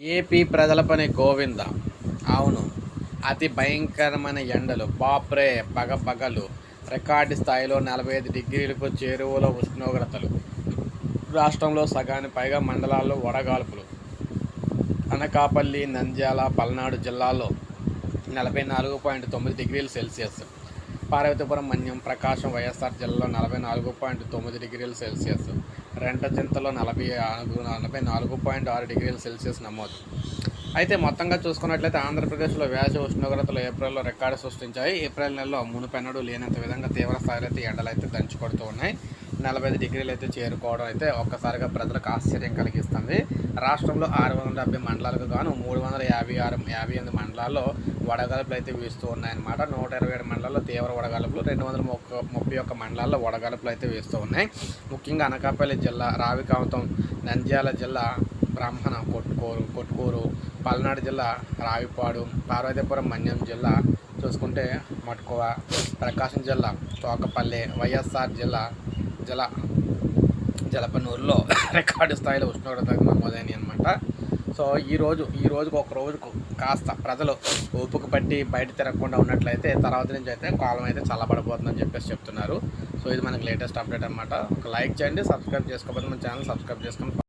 AP ప్రజల పని గోవింద. అవును అతి భయంకరమైన ఎండలు. బాప్రే పగ పగలు రికార్డు స్థాయిలో నలభై ఐదు డిగ్రీలకు చేరువలో ఉష్ణోగ్రతలు. రాష్ట్రంలో సగానికి పైగా మండలాల్లో వడగాల్పులు. అనకాపల్లి నంద్యాల పల్నాడు జిల్లాల్లో నలభై నాలుగు పాయింట్ తొమ్మిది డిగ్రీల Celsius. Parvathipuram Manyam Prakasam Y S R జిల్లాలో నలభై నాలుగు పాయింట్ తొమ్మిది డిగ్రీల సెల్సియస్ రెంటచింతలో నలభై నాలుగు నలభై నాలుగు పాయింట్ ఆరు డిగ్రీల సెల్సియస్ నమోదు. అయితే మొత్తంగా చూసుకున్నట్లయితే ఆంధ్రప్రదేశ్లో వేసవి ఉష్ణోగ్రతలు ఏప్రిల్లో రికార్డు సృష్టించాయి. ఏప్రిల్ నెలలో మునుపెన్నడు లేనంత విధంగా తీవ్ర స్థాయిలో అయితే ఎండలు అయితే దంచి కొడుతూ ఉన్నాయి. నలభై ఐదు డిగ్రీలు అయితే చేరుకోవడం అయితే ఒక్కసారిగా ప్రజలకు ఆశ్చర్యం కలిగిస్తుంది. రాష్ట్రంలో ఆరు వందల డెబ్బై మండలాలకు గాను మూడు వందల యాభై ఆరు యాభై ఎనిమిది మండలాల్లో వడగాలుపులు అయితే వీస్తూ ఉన్నాయన్నమాట. నూట ఇరవై ఏడు మండలాల్లో తీవ్ర వడగాలుపులు రెండు వందల ముప్ప ముప్పై ఒక్క మండలాల్లో వడగాలుపులు అయితే వీస్తూ ఉన్నాయి. ముఖ్యంగా అనకాపల్లి జిల్లా రావికాంతం నంద్యాల జిల్లా బ్రాహ్మణ కొట్టుకూరు కొట్టుకూరు పల్నాడు జిల్లా రావిపాడు పార్వతీపురం మన్యం జిల్లా చూసుకుంటే మటుకువ ప్రకాశం జిల్లా తోకపల్లి వైఎస్ఆర్ జిల్లా జల జలపనూరులో రికార్డు స్థాయిలో ఉష్ణోగ్రత నమోదైనాయి అనమాట సో ఈ రోజు ఈ రోజుకు ఒక రోజుకు కాస్త ప్రజలు ఊపుకు పట్టి బయట తిరగకుండా ఉన్నట్లయితే తర్వాత నుంచి అయితే కాలం అయితే చల్లబడబోతుందని చెప్పేసి చెప్తున్నారు. సో ఇది మనకి లేటెస్ట్ అప్డేట్ అనమాట ఒక లైక్ చేయండి సబ్స్క్రైబ్ చేసుకోకపోతే మన ఛానల్ సబ్స్క్రైబ్ చేసుకోండి